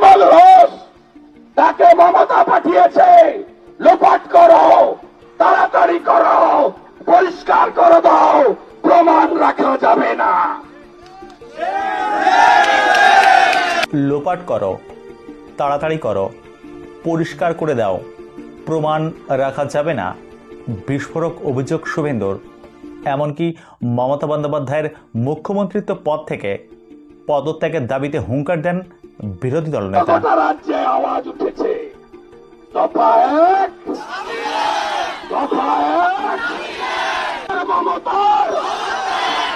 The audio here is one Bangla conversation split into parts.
নির্মল ঘোষ, তাকে মমতা পাঠিয়েছে। লোপাট করো, তাড়াতাড়ি করো, পরিষ্কার করে দাও, প্রমাণ রাখা যাবে না। লোপাট করো, তাড়াতাড়ি করো, পরিষ্কার করে দাও, প্রমাণ রাখা যাবে না। বিস্ফোরক অভিযোগ শুভেন্দুর, এমনকি মমতা বন্দ্যোপাধ্যায়ের মুখ্যমন্ত্রিত্ব পদ থেকে পদত্যাগের দাবিতে হুঙ্কার দেন বিরোধী দল নেতা। রাজ্যে আওয়াজ উঠেছে। দফা এক। দফা এক। মমতার।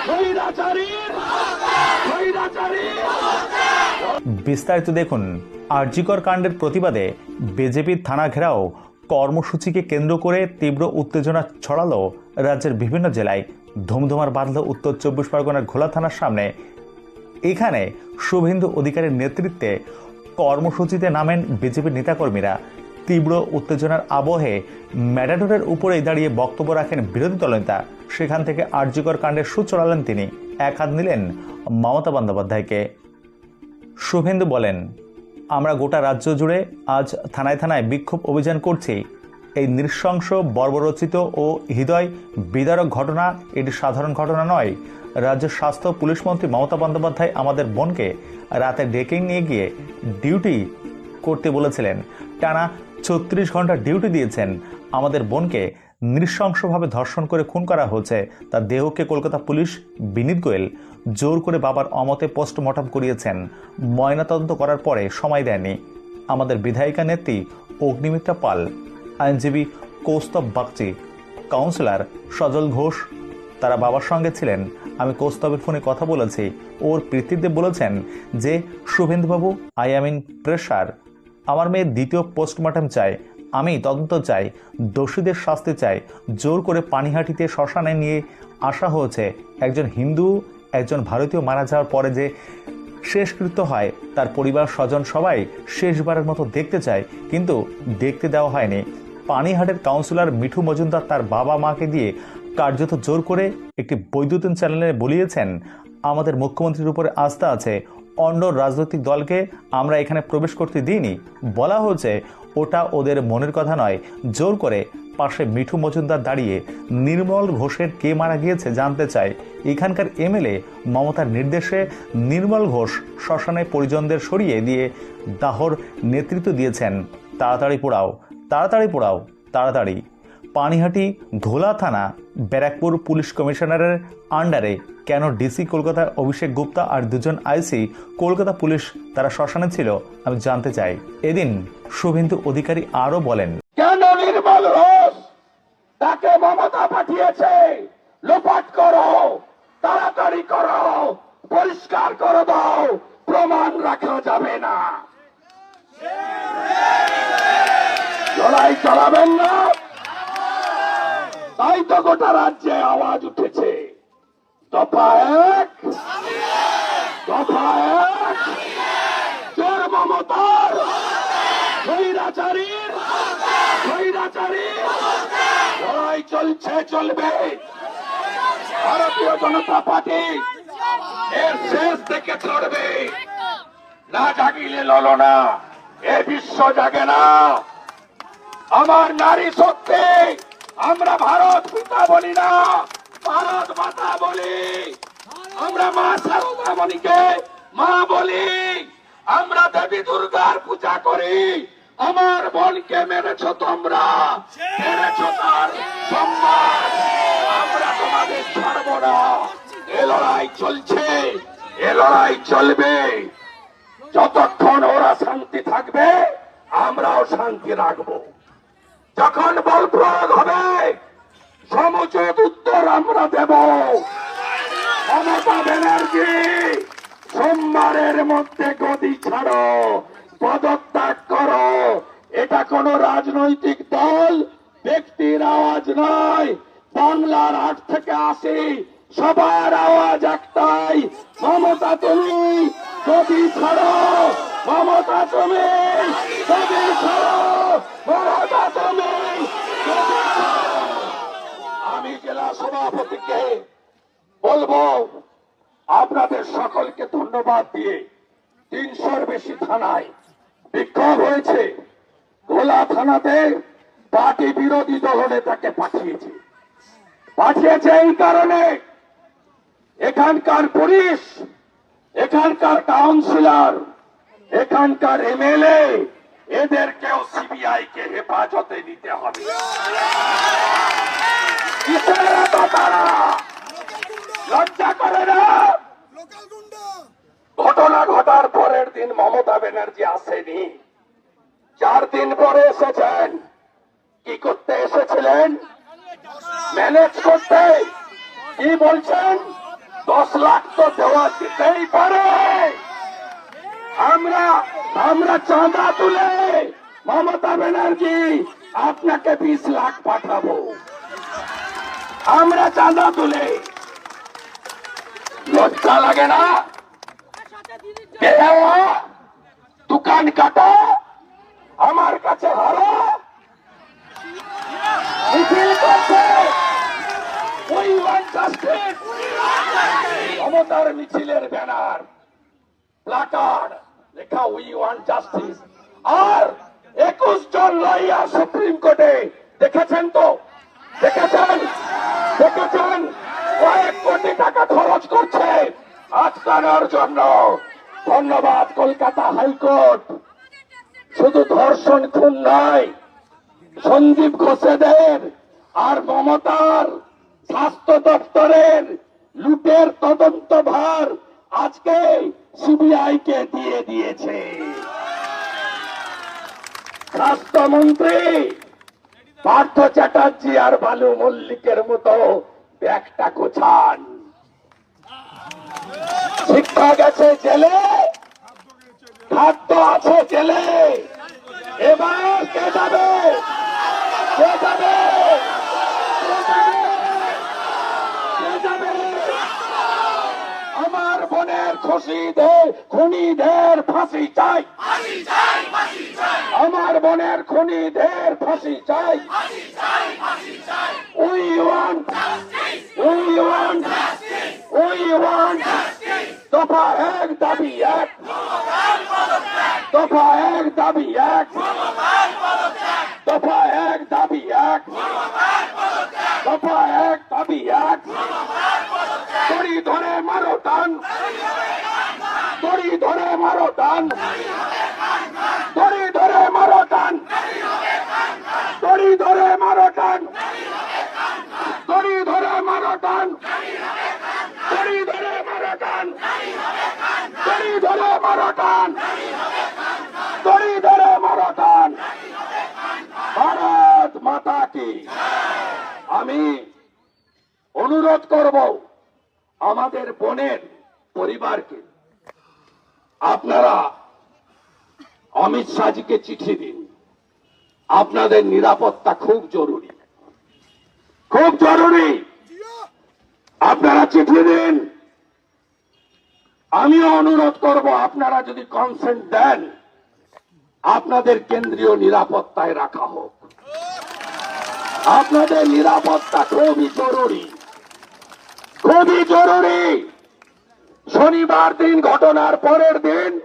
স্বৈরাচারীর স্বৈরাচারীর বিস্তারিত দেখুন আরজিকর কাণ্ডের প্রতিবাদে বিজেপির থানা ঘেরাও কর্মসূচিকে কেন্দ্র করে তীব্র উত্তেজনা ছড়ালো রাজ্যের বিভিন্ন জেলায়। ধুমধুমার বাঁধল উত্তর চব্বিশ পরগনার ঘোলা থানার সামনে এখানে শুভেন্দু অধিকারের নেতৃত্বে কর্মসূচিতে নামেন বিজেপির নেতাকর্মীরা। তীব্র উত্তেজনার আবহে ম্যাডাডোরের উপরেই দাঁড়িয়ে বক্তব্য রাখেন বিরোধী দলনেতা। সেখান থেকে আরজিকর কাণ্ডের সুর চড়ালেন তিনি। এক হাত নিলেন মমতা বন্দ্যোপাধ্যায়কে। শুভেন্দু বলেন, আমরা গোটা রাজ্য জুড়ে আজ থানায় থানায় বিক্ষোভ অভিযান করছি। এই নৃশংস, বর্বরচিত ও হৃদয় বিদারক ঘটনা এটি সাধারণ ঘটনা নয়। রাজ্যের স্বাস্থ্য, পুলিশ মন্ত্রী মমতা বন্দ্যোপাধ্যায় আমাদের বোনকে রাতে ডেকে নিয়ে গিয়ে ডিউটি করতে বলেছিলেন। টানা ছত্রিশ ঘণ্টা ডিউটি দিয়েছেন। আমাদের বোনকে নৃশংসভাবে ধর্ষণ করে খুন করা হয়েছে। তার দেহকে কলকাতা পুলিশ, বিনীত গোয়েল জোর করে বাবার অমতে পোস্টমর্টম করিয়েছেন। ময়নাতদন্ত করার পরে সময় দেয়নি। আমাদের বিধায়িকা নেত্রী অগ্নিমিত্রা পাল আইনজীবী কৌস্তব বাগচি কাউন্সিলর সজল ঘোষ। তারা বাবার সঙ্গে ছিলেন। আমি কৌস্তবের ফোনে কথা বলেছি। ওর পিতৃদেব বলেছেন যে, শুভেন্দুবাবু আই এম ইন প্রেশার আমার মেয়ে দ্বিতীয় পোস্টমর্টম চাই আমি তদন্ত চাই। দোষীদের শাস্তি চাই। জোর করে পানিহাটিতে শ্মশানে নিয়ে আসা হয়েছে। একজন হিন্দু, একজন ভারতীয় মারা যাওয়ার পরে যে শেষকৃত্য হয়। তার পরিবার স্বজন সবাই শেষবারের মতো দেখতে চায়, কিন্তু দেখতে দেওয়া হয়নি। পানিহাটের কাউন্সিলর মিঠু মজুমদার তার বাবা মাকে দিয়ে কার্যত জোর করে একটি বৈদ্যুতিন চ্যানেলে বলিয়েছেন, আমাদের মুখ্যমন্ত্রীর উপরে আস্থা আছে অন্য রাজনৈতিক দলকে আমরা এখানে প্রবেশ করতে দিইনি। বলা হয়েছে, ওটা ওদের মনের কথা নয়। জোর করে পাশে মিঠু মজুমদার দাঁড়িয়ে নির্মল ঘোষের কে মারা গিয়েছে জানতে চায় এখানকার এমএলএ মমতার নির্দেশে নির্মল ঘোষ শ্মশানে পরিজনদের সরিয়ে দিয়ে দাহর নেতৃত্ব দিয়েছেন। তাড়াতাড়ি পোড়াও তাড়াতাড়ি পোড়াও, তাড়াতাড়ি। পানিহাটি ধোলা থানা, ব্যারাকপুর পুলিশ কমিশনারের আন্ডারে কেন ডিসি কলকাতার অভিষেক গুপ্তা আর দুজন আইসি কলকাতা পুলিশ তারা শ্মশানে ছিল, আমি জানতে চাই। এদিন শুভেন্দু অধিকারী আরও বলেন, কেন নির্মল ঘোষ তাকে মমতা পাঠিয়েছে? লোপাট করো, তাড়াতাড়ি করো, পরিষ্কার করে দাও, প্রমাণ রাখা যাবে না। না। তাই তো গোটা রাজ্যে আওয়াজ উঠেছে। দফা এক। দফা এক। চোর মমতার। স্বৈরাচারীর স্বৈরাচারীর লড়াই চলছে, চলবে। ভারতীয় জনতা পার্টি এর শেষ থেকে চড়বে। না জাগিলে ললনা এ বিশ্ব জাগে না। আমার নারী সত্যি আমরা ভারত পিতা বলি না, ভারত মাতা বলি। আমরা মা সারদা মণিকে মা বলি। আমরা দেবী দুর্গার পূজা করি। আমার বোনকে মেরেছ তোমরা, মেরেছ তার সম্মান। আমরা তোমাদের ছাড়ব না। এ লড়াই চলছে, এ লড়াই চলবে। যতক্ষণ ওরা শান্তি থাকবে, আমরাও শান্তি রাখব। যখন বল প্রয়োগ হবে, সমুচিত উত্তর আমরা দেব। মমতা ব্যানার্জি, সোমবারের মধ্যে গদি ছাড়ো, পদত্যাগ করো। এটা কোন রাজনৈতিক দল, ব্যক্তির আওয়াজ নয়। বাংলার আট থেকে আসি সবার আওয়াজ একটাই। মমতা তুমি গদি ছাড়ো, মমতা তুমি গদি ছাড়ো মমতা তুমি গদি ছাড়ো। আমি জেলা সভাপতিকে বলব, আপনাদের সকলকে ধন্যবাদ দিয়ে তিনশোর বেশি থানায় বিক্ষোভ হয়েছে। গোলা থানাতে পার্টি বিরোধী দলনেতাকে পাঠিয়েছে। পাঠিয়েছে এই কারণে এখানকার পুলিশ, এখানকার কাউন্সিলর, এখানকার এমএলএ, এদেরকেও সিবিআই কে হেফাজতে নিতে হবে। লজ্জা করে না? ঘটনা ঘটার পরের দিন মমতা ব্যানার্জি আসেনি। চার দিন পরে এসেছেন, কি করতে এসেছিলেন? ম্যানেজ করতে কি বলছেন? দশ লাখ তো দেওয়া দিতেই পারে। আমরা আমরা চাঁদা তুলে মমতা ব্যানার্জি আপনাকে বিশ লাখ পাঠাবো। আমরা চাঁদা তুলে। লজ্জা লাগে না? দোকান কাটা? আমার কাছে হারা মিছিল করছে। মমতার মিছিলের ব্যানার। প্লাকার্ড লেখা উই ওয়ান জাস্টিস। আর একুশ জন লয়ার সুপ্রিম কোর্টে। দেখেছেন তো? দেখেছেন? দেখেছেন? কয়েক কোটি টাকা খরচ করছে আটকানোর জন্য। ধন্যবাদ, কলকাতা হাইকোর্ট। শুধু ধর্ষণ, খুন নয়, সন্দীপ ঘোষেদের আর মমতার স্বাস্থ্য দপ্তরের লুটের তদন্ত ভার আজকে সিবিআই কে দিয়ে দিয়েছে। স্বাস্থ্যমন্ত্রী পার্থ চ্যাটার্জি আর বালু মল্লিকের মতো ব্যাগটা গোছান। শিক্ষা গেছে জেলে, খাদ্য আছে জেলে। এবার কে যাবে? কে যাবে? আমার বোনের খুশিদের, খুনিদের ফাঁসি চাই। আমার বোনের খুনিদের ফাঁসি চাই। We want we want we want দফা এক দাবি এক। দফা এক দাবি এক। দফা এক দাবি এক। দফা এক দাবি এক। দড়ি ধরে মারো টান। দড়ি ধরে মারো টান দড়ি ধরে মারো টান দড়ি ধরে মারো টান দড়ি ধরে মারো টান দড়ি ধরে মারো টান দড়ি ধরে মারো টান দড়ি ধরে মারো টান ভারত মাতা কি? আমি অনুরোধ করব আমাদের বোনের পরিবারকে। আপনারা অমিত শাহজিকে চিঠি দিন। আপনাদের নিরাপত্তা খুব জরুরি। খুব জরুরি। আপনারা চিঠি দিন। আমিও অনুরোধ করব, আপনারা যদি কনসেন্ট দেন, আপনাদের কেন্দ্রীয় নিরাপত্তায় রাখা হোক। আপনাদের নিরাপত্তা খুবই জরুরি। খুবই জরুরি। শনিবার দিন, ঘটনার পরের দিন,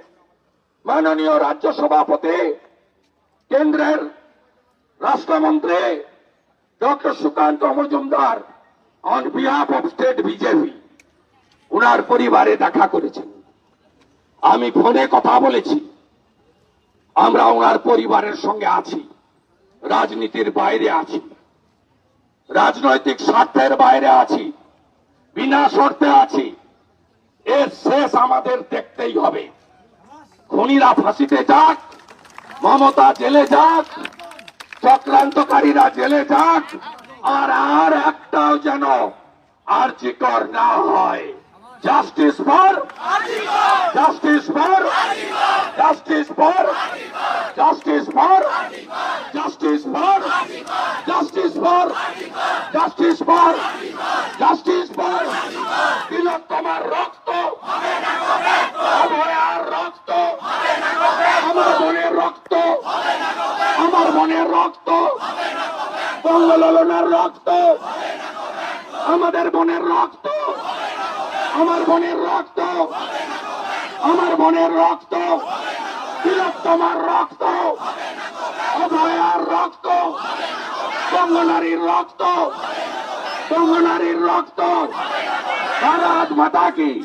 মাননীয় রাজ্য সভাপতি, কেন্দ্রের রাষ্ট্রমন্ত্রী, doctor Sukanta Majumdar on behalf of state BJP উনার পরিবারে দেখা করেছেন আমি ফোনে কথা বলেছি। আমরা ওনার পরিবারের সঙ্গে আছি। রাজনীতির বাইরে আছি। রাজনৈতিক স্বার্থের বাইরে আছি। বিনা শর্তে আছি। এর শেষ আমাদের দেখতেই হবে। খুনিরা ফাঁসিতে যাক, মমতা জেলে যাক, চক্রান্তকারীরা জেলে যাক, আর আর একটাও যেন আর্জিকর না হয়। Justice for justice for justice for justice for justice for justice for justice for justice for তিলোত্তমার রক্ত হবে আর রক্ত আমার বোনের রক্ত আমার বোনের রক্ত বঙ্গললনার রক্ত আমাদের বোনের রক্ত আমার বোনের রক্ত। আমার বোনের রক্ত। তিলোত্তমার তোমার রক্ত। অভয়ার রক্ত। বঙ্গনারীর রক্ত। বঙ্গনারীর রক্ত। ভারত মাতা কি?